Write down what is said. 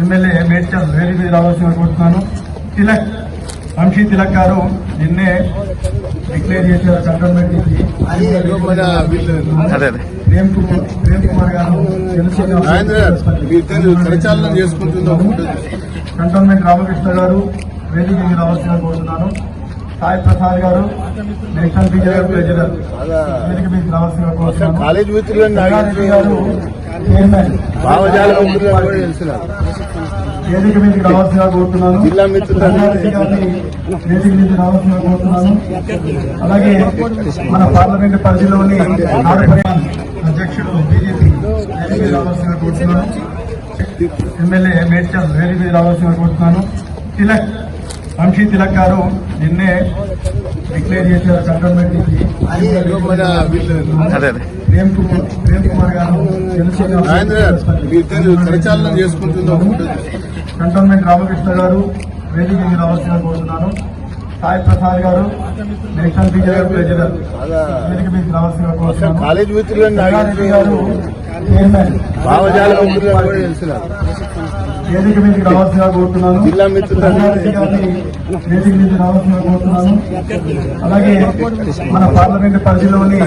MLA Medchal వేదిక మీద రావాల్సిన కోరుతున్నాను. తిలక్ వంశీ తిలక్ గారు నిన్నే డిక్లేర్ చేశారు కంటోన్మెంట్ నుంచి. ప్రేమ్ కుమార్ ప్రేమ్ కుమార్ గారు. కంటోన్మెంట్ రామకృష్ణ గారు వేదిక మీద రావాల్సిన కోరుతున్నాను. సాయి ప్రసాద్ గారు నేషనల్ బీజేపీ ప్రెసిడెంట్ వేదిక మీద రావాల్సిన కోరుతున్నాను. కాలేజ్ గారు వేదిక మీదకి కోరుతున్నాను? జిల్లా వేదిక కోరుతున్నాను. అలాగే మన పార్లమెంట్ పరిధిలోని అధ్యక్షుడు బీజేపీ వేదిక మీద రావాల్సిన కోరుతున్నాను. ఎమ్మెల్యే మేడ్చల్ వేదిక మీద రావాల్సిన కోరుతున్నాను. తిలక్ వంశీ తిలక్ గారు నిన్నే డిక్లేర్ చేశారు కంటోన్మెంట్ నుంచి. ప్రేమ్ కుమార్ ప్రేమ్ కుమార్ గారు. కంటోన్మెంట్ రామకృష్ణ గారు వేదిక మీద రావాల్సిన కోరుతున్నాను. సాయి ప్రసాద్ గారు నేషనల్ బీజేపీ ప్రెసిడెంట్ వేదిక మీద రావాల్సిన కోరుతున్నాను. గారు భావజాల వేదిక మీదకి కోరుతున్నాను. జిల్లా వేదిక మీద రావాల్సిన కోరుతున్నాను. అలాగే మన పార్లమెంట్ పరిధిలోని